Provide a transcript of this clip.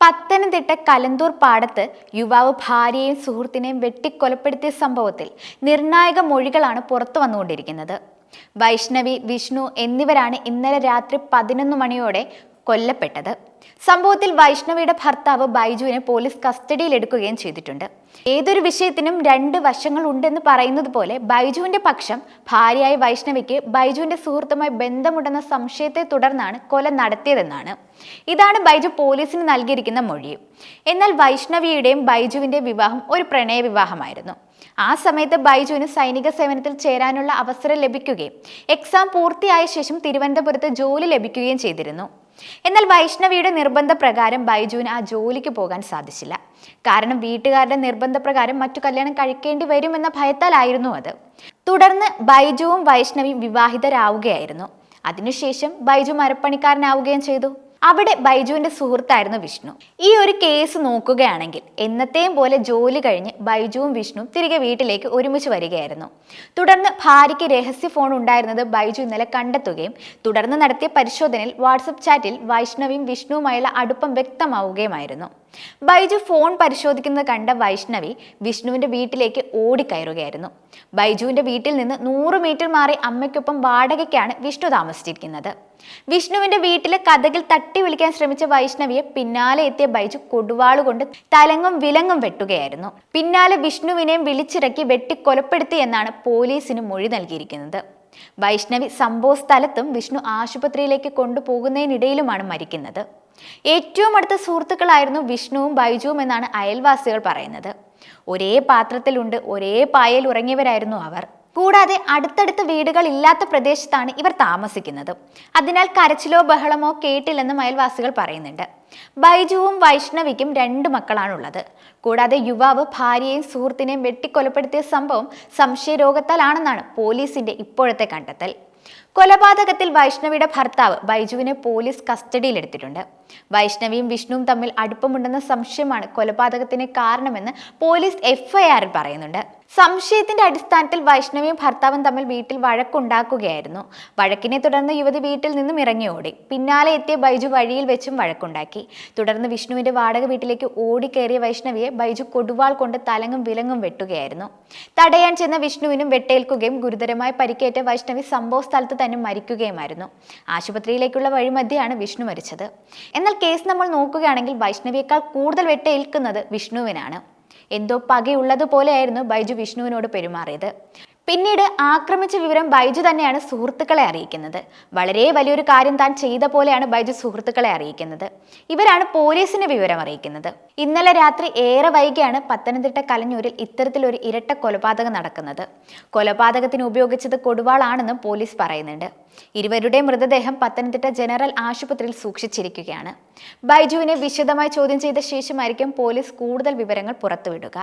പത്തനംതിട്ട കലന്തൂർ പാടത്ത് യുവാവ് ഭാര്യയെയും സുഹൃത്തിനെയും വെട്ടിക്കൊലപ്പെടുത്തിയ സംഭവത്തിൽ നിർണായക മൊഴികളാണ് പുറത്തു വന്നുകൊണ്ടിരിക്കുന്നത്. വൈഷ്ണവി വിഷ്ണു എന്നിവരാണ് ഇന്നലെ രാത്രി പതിനൊന്ന് മണിയോടെ കൊല്ലപ്പെട്ടത്. സംഭവത്തിൽ വൈഷ്ണവിയുടെ ഭർത്താവ് ബൈജുവിനെ പോലീസ് കസ്റ്റഡിയിലെടുക്കുകയും ചെയ്തിട്ടുണ്ട്. ഏതൊരു വിഷയത്തിനും രണ്ട് വശങ്ങൾ ഉണ്ടെന്ന് പറയുന്നത് പോലെ ബൈജുവിന്റെ പക്ഷം ഭാര്യയായ വൈഷ്ണവിക്ക് ബൈജുവിന്റെ സുഹൃത്തുമായി ബന്ധമുണ്ടെന്ന സംശയത്തെ തുടർന്നാണ് കൊല നടത്തിയതെന്നാണ്. ഇതാണ് ബൈജു പോലീസിന് നൽകിയിരിക്കുന്ന മൊഴി. എന്നാൽ വൈഷ്ണവിയുടെയും ബൈജുവിന്റെ വിവാഹം ഒരു പ്രണയ വിവാഹമായിരുന്നു. ആ സമയത്ത് ബൈജുവിന് സൈനിക സേവനത്തിൽ ചേരാനുള്ള അവസരം ലഭിക്കുകയും എക്സാം പൂർത്തിയായ ശേഷം തിരുവനന്തപുരത്ത് ജോലി ലഭിക്കുകയും ചെയ്തിരുന്നു. എന്നാൽ വൈഷ്ണവിയുടെ നിർബന്ധപ്രകാരം ബൈജുവിന് ആ ജോലിക്ക് പോകാൻ സാധിച്ചില്ല. കാരണം വീട്ടുകാരുടെ നിർബന്ധപ്രകാരം മറ്റു കല്യാണം കഴിക്കേണ്ടി വരുമെന്ന ഭയത്താലായിരുന്നു അത്. തുടർന്ന് ബൈജുവും വൈഷ്ണവിയും വിവാഹിതരാവുകയായിരുന്നു. അതിനുശേഷം ബൈജു മരപ്പണിക്കാരനാവുകയും ചെയ്തു. അവിടെ ബൈജുവിന്റെ സുഹൃത്തായിരുന്നു വിഷ്ണു. ഈ ഒരു കേസ് നോക്കുകയാണെങ്കിൽ എന്നത്തെയും പോലെ ജോലി കഴിഞ്ഞ് ബൈജുവും വിഷ്ണുവും തിരികെ വീട്ടിലേക്ക് ഒരുമിച്ച് വരികയായിരുന്നു. തുടർന്ന് ഭാര്യയ്ക്ക് രഹസ്യ ഫോൺ ഉണ്ടായിരുന്നത് ബൈജു ഇന്നലെ കണ്ടെത്തുകയും തുടർന്ന് നടത്തിയ പരിശോധനയിൽ വാട്സപ്പ് ചാറ്റിൽ വൈഷ്ണവിയും വിഷ്ണുവുമായുള്ള അടുപ്പം വ്യക്തമാവുകയുമായിരുന്നു. ബൈജു ഫോൺ പരിശോധിക്കുന്നത് കണ്ട വൈഷ്ണവി വിഷ്ണുവിന്റെ വീട്ടിലേക്ക് ഓടിക്കയറുകയായിരുന്നു. ബൈജുവിന്റെ വീട്ടിൽ നിന്ന് നൂറ് മീറ്റർ മാറി അമ്മയ്ക്കൊപ്പം വാടകയ്ക്കാണ് വിഷ്ണു താമസിച്ചിരിക്കുന്നത്. വിഷ്ണുവിന്റെ വീട്ടിലെ കഥകിൽ തട്ടി വിളിക്കാൻ ശ്രമിച്ച വൈഷ്ണവിയെ പിന്നാലെ എത്തിയ ബൈജു കൊടുവാളുകൊണ്ട് തലങ്ങും വിലങ്ങും വെട്ടുകയായിരുന്നു. പിന്നാലെ വിഷ്ണുവിനെയും വിളിച്ചിറക്കി വെട്ടിക്കൊലപ്പെടുത്തി എന്നാണ് പോലീസിന് മൊഴി നൽകിയിരിക്കുന്നത്. വൈഷ്ണവി സംഭവ സ്ഥലത്തും വിഷ്ണു ആശുപത്രിയിലേക്ക് കൊണ്ടുപോകുന്നതിനിടയിലുമാണ് മരിക്കുന്നത്. ഏറ്റവും അടുത്ത സുഹൃത്തുക്കളായിരുന്നു വിഷ്ണുവും ബൈജുവും എന്നാണ് അയൽവാസികൾ പറയുന്നത്. ഒരേ പാത്രത്തിലുണ്ട് ഒരേ പായൽ ഉറങ്ങിയവരായിരുന്നു അവർ. കൂടാതെ അടുത്തടുത്ത് വീടുകൾ ഇല്ലാത്ത പ്രദേശത്താണ് ഇവർ താമസിക്കുന്നത്. അതിനാൽ കരച്ചിലോ ബഹളമോ കേട്ടില്ലെന്നും അയൽവാസികൾ പറയുന്നുണ്ട്. ബൈജുവും വൈഷ്ണവിക്കും രണ്ട് മക്കളാണുള്ളത്. കൂടാതെ യുവാവ് ഭാര്യയെയും സുഹൃത്തിനെയും വെട്ടിക്കൊലപ്പെടുത്തിയ സംഭവം സംശയരോഗത്താലാണെന്നാണ് പോലീസിന്റെ ഇപ്പോഴത്തെ കണ്ടെത്തൽ. കൊലപാതകത്തിൽ വൈഷ്ണവിയുടെ ഭർത്താവ് ബൈജുവിനെ പോലീസ് കസ്റ്റഡിയിലെടുത്തിട്ടുണ്ട്. വൈഷ്ണവിയും വിഷ്ണുവും തമ്മിൽ അടുപ്പമുണ്ടെന്ന സംശയമാണ് കൊലപാതകത്തിന് കാരണമെന്ന് പോലീസ് എഫ്ഐആറിൽ പറയുന്നുണ്ട്. സംശയത്തിന്റെ അടിസ്ഥാനത്തിൽ വൈഷ്ണവിയും ഭർത്താവും തമ്മിൽ വീട്ടിൽ വഴക്കുണ്ടാക്കുകയായിരുന്നു. വഴക്കിനെ തുടർന്ന് യുവതി വീട്ടിൽ നിന്നും ഇറങ്ങി ഓടി പിന്നാലെ എത്തിയ ബൈജു വഴിയിൽ വെച്ചും വഴക്കുണ്ടാക്കി. തുടർന്ന് വിഷ്ണുവിന്റെ വാടക വീട്ടിലേക്ക് ഓടിക്കേറിയ വൈഷ്ണവിയെ ബൈജു കൊടുവാൾ കൊണ്ട് തലങ്ങും വിലങ്ങും വെട്ടുകയായിരുന്നു. തടയാൻ ചെന്ന വിഷ്ണുവിനും വെട്ടേൽക്കുകയും ഗുരുതരമായി പരിക്കേറ്റ വൈഷ്ണവി സംഭവ സ്ഥലത്ത് തന്നെ മരിക്കുകയുമായിരുന്നു. ആശുപത്രിയിലേക്കുള്ള വഴിമധ്യയാണ് വിഷ്ണു മരിച്ചത്. എന്നാൽ കേസ് നമ്മൾ നോക്കുകയാണെങ്കിൽ വൈഷ്ണവിയേക്കാൾ കൂടുതൽ വെട്ടേൽക്കുന്നത് വിഷ്ണുവിനാണ്. എന്തോ പകയുള്ളതുപോലെയായിരുന്നു ബൈജു വിഷ്ണുവിനോട് പെരുമാറിയത്. പിന്നീട് ആക്രമിച്ച വിവരം ബൈജു തന്നെയാണ് സുഹൃത്തുക്കളെ അറിയിക്കുന്നത്. വളരെ വലിയൊരു കാര്യം താൻ ചെയ്ത പോലെയാണ് ബൈജു സുഹൃത്തുക്കളെ അറിയിക്കുന്നത്. ഇവരാണ് പോലീസിന് വിവരം അറിയിക്കുന്നത്. ഇന്നലെ രാത്രി ഏറെ വൈകിയാണ് പത്തനംതിട്ട കലഞ്ഞൂരിൽ ഇത്തരത്തിലൊരു ഇരട്ട കൊലപാതകം നടക്കുന്നത്. കൊലപാതകത്തിന് ഉപയോഗിച്ചത് കൊടുവാളാണെന്നും പോലീസ് പറയുന്നുണ്ട്. ഇരുവരുടെ മൃതദേഹം പത്തനംതിട്ട ജനറൽ ആശുപത്രിയിൽ സൂക്ഷിച്ചിരിക്കുകയാണ്. ബൈജുവിനെ വിശദമായി ചോദ്യം ചെയ്ത ശേഷമായിരിക്കും പോലീസ് കൂടുതൽ വിവരങ്ങൾ പുറത്തുവിടുക.